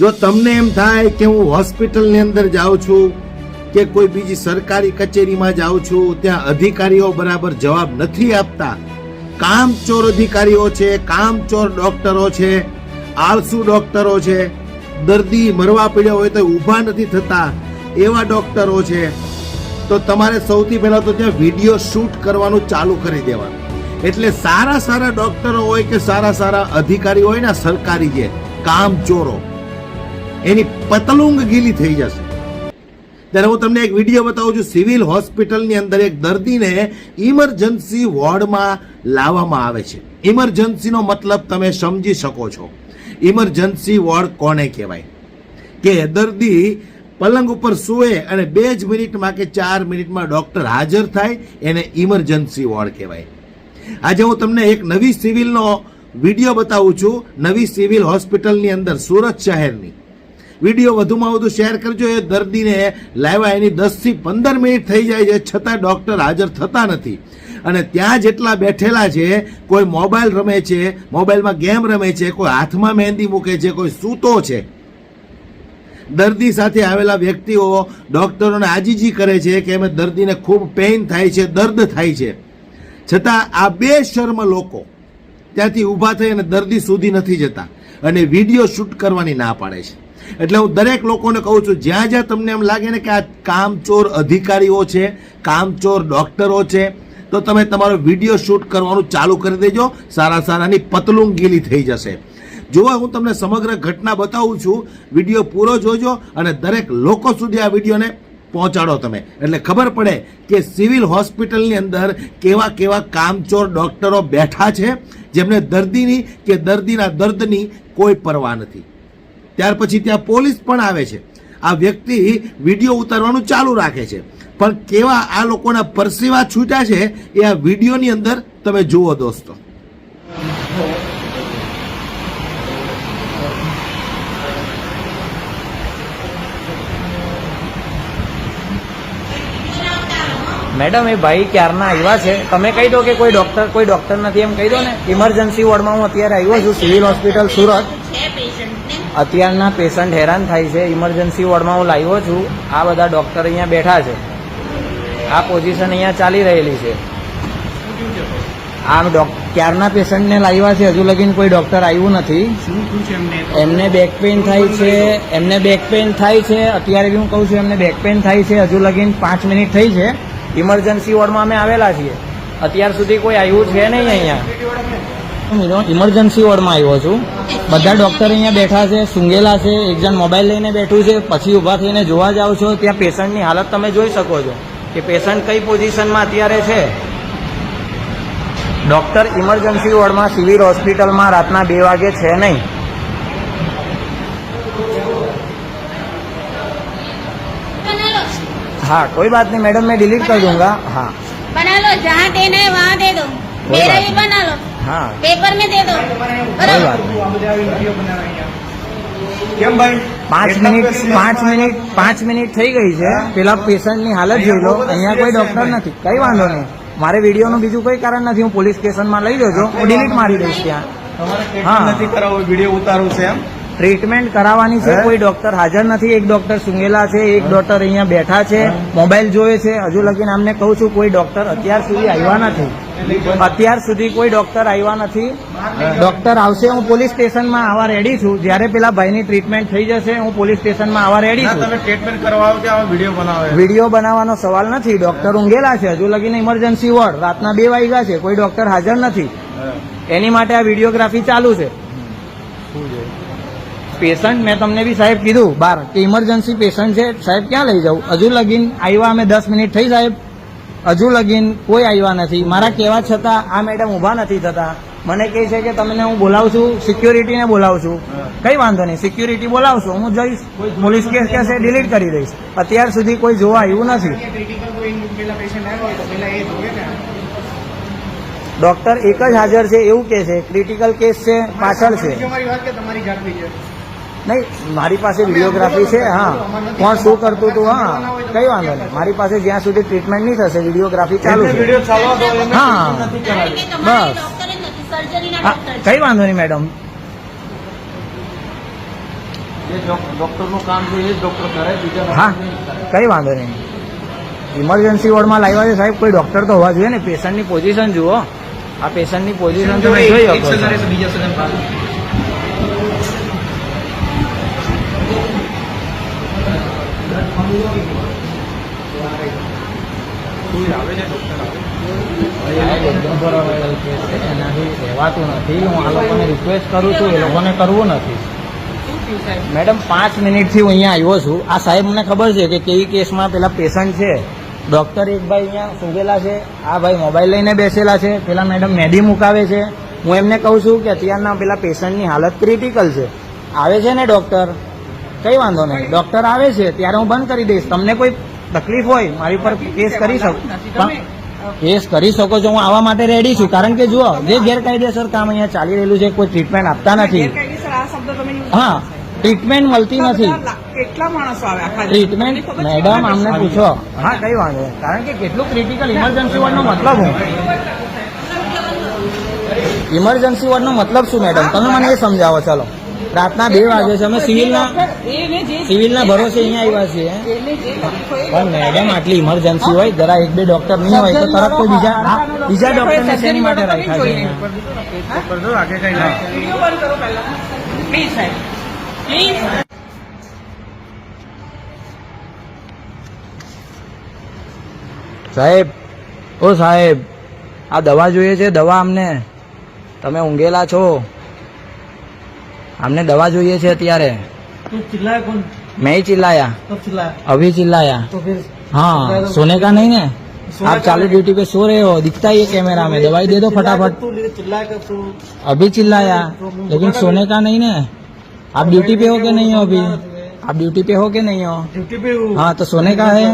જો તમને એમ થાય કે હું હોસ્પિટલની અંદર જાઉં છું કે કોઈ બીજી સરકારી કચેરીમાં જાઉં છું, ત્યાં અધિકારીઓ બરાબર જવાબ નથી આપતા. કામચોર અધિકારીઓ છે, કામચોર ડોક્ટરો છે, આળસુ ડોક્ટરો છે, દર્દી મરવા પડ્યા હોય તો ઊભા નથી થતા, એવા ડોક્ટરો છે, તો તમારે સૌથી પહેલાં તો ત્યાં વીડિયો શૂટ કરવાનું ચાલુ કરી દેવાનું. એટલે સારા સારા ડોક્ટરો હોય કે સારા સારા અધિકારી હોય ને સરકારી જે કામચોરો. એની પતલુંગ ગીલી થઈ જશે. ત્યારે હું તમને એક વીડિયો બતાવું છું. સિવિલ હોસ્પિટલની અંદર એક દર્દીને ઇમરજન્સી વોર્ડમાં લાવવામાં આવે છે. ઇમરજન્સીનો મતલબ તમે સમજી શકો છો. ઇમરજન્સી વોર્ડ કોને કહેવાય? કે દર્દી પલંગ ઉપર સૂવે અને બે જ મિનિટમાં કે ચાર મિનિટમાં ડૉક્ટર હાજર થાય, એને ઇમરજન્સી વોર્ડ કહેવાય. આજે હું તમને એક નવી સિવિલનો વીડિયો બતાવું છું. નવી સિવિલ હોસ્પિટલની અંદર સુરત શહેરની. વીડિયો વધુમાં વધુ શેર કરજો. એ દર્દીને લાવ્યા એની દસથી પંદર મિનિટ થઈ જાય છે, છતાં ડૉક્ટર હાજર થતા નથી. અને ત્યાં જેટલા બેઠેલા છે, કોઈ મોબાઈલ રમે છે, મોબાઈલમાં ગેમ રમે છે, કોઈ હાથમાં મહેંદી મૂકે છે, કોઈ સૂતો છે. દર્દી સાથે આવેલા વ્યક્તિઓ ડૉક્ટરોને આજીજી કરે છે કે એમ દર્દીને ખૂબ પેઇન થાય છે, દર્દ થાય છે. છતાં આ બે શર્મ લોકો ત્યાંથી ઊભા થઈ અને દર્દી સુધી નથી જતા અને વીડિયો શૂટ કરવાની ના પાડે છે. એટલે હું દરેક લોકોને કહું છું, જ્યાં જ્યાં તમને એમ લાગે ને કે આ કામચોર અધિકારીઓ છે, કામચોર ડૉક્ટરો છે, તો તમે તમારો વીડિયો શૂટ કરવાનું ચાલુ કરી દેજો. સારા સારાની પતલું ગીલી થઈ જશે. જોવા હું તમને સમગ્ર ઘટના બતાવું છું. વીડિયો પૂરો જોજો અને દરેક લોકો સુધી આ વિડીયોને પહોંચાડો તમે. એટલે ખબર પડે કે સિવિલ હોસ્પિટલની અંદર કેવા કેવા કામચોર ડૉક્ટરો બેઠા છે, જેમને દર્દીની કે દર્દીના દર્દની કોઈ પરવા નથી. ત્યાર પછી ત્યાં પોલીસ પણ આવે છે. આ વ્યક્તિ વીડિયો ઉતારવાનું ચાલુ રાખે છે. પણ કેવા આ લોકોના પરસેવા છૂટ્યા છે એ આ વિડીયોની અંદર તમે જુઓ દોસ્તો. મેડમ, એ ભાઈ ક્યારના આવ્યા છે? તમે કહી દો કે કોઈ ડોક્ટર કોઈ ડોક્ટર નથી એમ કહી દો ને? ઇમરજન્સી વોર્ડમાં હું અત્યારે આવ્યો છું સિવિલ હોસ્પિટલ સુરત. અત્યારના પેશન્ટ હેરાન થાય છે. ઇમરજન્સી વોર્ડમાં હું લાવ્યો છું. આ બધા ડૉક્ટર અહીંયા બેઠા છે. આ પોઝિશન અહીંયા ચાલી રહેલી છે. આમ ડોક ક્યારના પેશન્ટને લાવ્યા છે? હજુ લગીન કોઈ ડૉક્ટર આવ્યું નથી. એમને બેક પેઇન થાય છે. એમને બેક પેઇન થાય છે. અત્યારે બી હું કહું છું, એમને બેક પેઇન થાય છે. હજુ લગીન પાંચ મિનિટ થઈ છે. ઇમરજન્સી વોર્ડમાં અમે આવેલા છીએ. અત્યાર સુધી કોઈ આવ્યું છે નહીં અહીંયા. ઇમરજન્સી વોર્ડમાં આવ્યો છું બધા ડોક્ટર અહીંયા બેઠા છે સૂંઘેલા છે એક જણ મોબાઈલ લઈને બેઠું છે પછી ઊભા થઈને જોવા જાઓ છો ત્યાં પેશન્ટની હાલત તમે જોઈ શકો છો કે પેશન્ટ કઈ પોઝિશનમાં અત્યારે છે ડોક્ટર ઇમરજન્સી વોર્ડમાં સિવિલ હોસ્પિટલમાં રાતના બે વાગે છે નહીં बना लो हाँ कोई बात नहीं मैडम मैं डिलीट कर दूंगा हाँ बना लो जहाँ देना है वहाँ दे दो कोई मेरा बात भी बना लो हाँ पेपर में दे दो कोई बराबर बात नहीं કેમ ભાઈ પાંચ એટલા મિનિટ પેશન્ટ પાંચ મિનિટ પાંચ મિનિટ થઈ ગઈ છે પેલા પેશન્ટની હાલત જોઈ લો અહીંયા કોઈ ડોક્ટર નથી કઈ વાંધો નહીં મારે વિડીયોનું બીજું કોઈ કારણ નથી હું પોલીસ સ્ટેશનમાં લઈ જજો હું ડિલીટ મારી દઈશ ત્યાં તમારે હા. ટ્રીટમેન્ટ નથી કરાવવું વિડીયો ઉતારવું છે એમ ટ્રીટમેન્ટ કરાવવાની છે. કોઈ ડોક્ટર હાજર નથી. એક ડોક્ટર સુંગેલા છે એક ડોક્ટર અહીંયા બેઠા છે મોબાઈલ જોવે છે. હજુ લગીને અમને કહું છું કોઈ ડોક્ટર અત્યાર સુધી આવ્યા નથી. અત્યાર સુધી કોઈ ડોક્ટર આવ્યા નથી. ડોક્ટર આવશે હું પોલીસ સ્ટેશનમાં આવવા રેડી છું. જ્યારે પેલા ભાઈની ટ્રીટમેન્ટ થઈ જશે હું પોલીસ સ્ટેશનમાં આવવા રેડી છું. તમે ટ્રીટમેન્ટ કરવા કે વીડિયો બનાવે? વીડિયો બનાવવાનો સવાલ નથી. ડોક્ટર ઊંઘેલા છે. હજુ લગીને ઇમરજન્સી વોર્ડ રાતના બે વાગ્યા છે. કોઈ ડોક્ટર હાજર નથી. એની માટે આ વિડીયોગ્રાફી ચાલુ છે? પેશન્ટ મેં તમને બી સાહેબ કીધું બાર કે ઇમરજન્સી પેશન્ટ છે સાહેબ ક્યાં લઈ જાઉં? હજુ લગીન આવ્યા અમે દસ મિનિટ થઈ સાહેબ. હજુ લગીન કોઈ આવ્યા નથી. મારા કહેવા છતાં આ મેડમ ઊભા નથી થતા. મને કહે છે કે તમને હું બોલાવું છું સિક્યોરિટીને બોલાવું છું. કઈ વાંધો નહીં સિક્યોરિટી બોલાવશો હું જઈશ પોલીસ કેસ કહેશે ડિલીટ કરી દઈશ. અત્યાર સુધી કોઈ જોવા આવ્યું નથી. ડોક્ટર એક જ હાજર છે એવું કે છે. ક્રિટિકલ કેસ છે પાછળ છે. નહીં મારી પાસે વિડીયોગ્રાફી છે હા. કોણ શું કરતું હતું હા. કઈ વાંધો નહીં. મારી પાસે જ્યાં સુધી ટ્રીટમેન્ટ નહીં થશે વિડીયોગ્રાફી ચાલુ છે. હા. બસ. કઈ વાંધો નહીં મેડમ. જે ડોક્ટરનું કામ છે એ જ ડોક્ટર કરે બીજા હા કઈ વાંધો નહીં. ઇમરજન્સી વોર્ડમાં લાવ્યા છે સાહેબ. કોઈ ડોક્ટર તો હોવા જોઈએ ને? પેશન્ટની પોઝિશન જુઓ. આ પેશન્ટની પોઝિશન તમે જોઈ શકો એનાથી રહેવાતું નથી હું આ લોકોને રિક્વેસ્ટ કરું છું એ લોકોને કરવું નથી મેડમ, પાંચ મિનિટથી હું અહીંયા આવ્યો છું. આ સાહેબ મને ખબર છે કે કેવી કેસમાં પેલા પેશન્ટ છે. ડૉક્ટર એક ભાઈ અહીંયા સુગેલા છે. આ ભાઈ મોબાઈલ લઈને બેસેલા છે. પેલા મેડમ મેદી મુકાવે છે. હું એમને કહું છું કે અત્યારના પેલા પેશન્ટની હાલત ક્રિટિકલ છે. આવે છે ને ડૉક્ટર કઈ વાંધો નહીં. ડૉક્ટર આવે છે ત્યારે હું બંધ કરી દઈશ. તમને કોઈ તકલીફ હોય મારી પર કેસ કરી શકો. કેસ કરી શકો છો હું આવવા માટે રેડી છું. કારણ કે જુઓ જે ગેરકાયદેસર કામ અહીંયા ચાલી રહેલું છે કોઈ ટ્રીટમેન્ટ આપતા નથી. ગેરકાયદેસર આ શબ્દ તમે use હા ટ્રીટમેન્ટ મળતી નથી. કેટલા માણસો આવે ટ્રીટમેન્ટ મેડમ અમને પૂછો. હા કઈ વાંધો કારણ કે કેટલું ક્રિટિકલ ઇમરજન્સી વોર્ડનો મતલબ હું. ઇમરજન્સી વોર્ડનો મતલબ શું મેડમ તમે મને એ સમજાવો ચાલો. રાતના બે વાગે છે. અમે સિવિલના સિવિલના ભરોસે અહીંયા આવ્યા છીએ. પણ મેડમ આટલી ઇમરજન્સી હોય જરા એક બે ડોક્ટર નહીં હોય તો તરત કોઈ બીજા હા, બીજા ડોક્ટરને શેની માટે રાખ્યા છે? સાહેબ ઓ સાહેબ આ દવા જોઈએ છે? દવા અમને? તમે ઊંઘેલા છો? અમને દવા જોઈએ છે અત્યારે चिल्लाया कौन મેં ही चिल्लाया कब चिल्लाया अभी चिल्लाया तो फिर हाँ सोने का नहीं है आप चालू ड्यूटी पे सो रहे हो दिखता ही है कैमरा में दवाई दे दो फटाफट तू चिल्लाया कब तू अभी चिल्लाया लेकिन सोने का नहीं ना आप ड्यूटी पे हो के नहीं हो अभी आप ड्यूटी पे हो के नहीं हो ड्यूटी पे हूँ हाँ तो सोने का है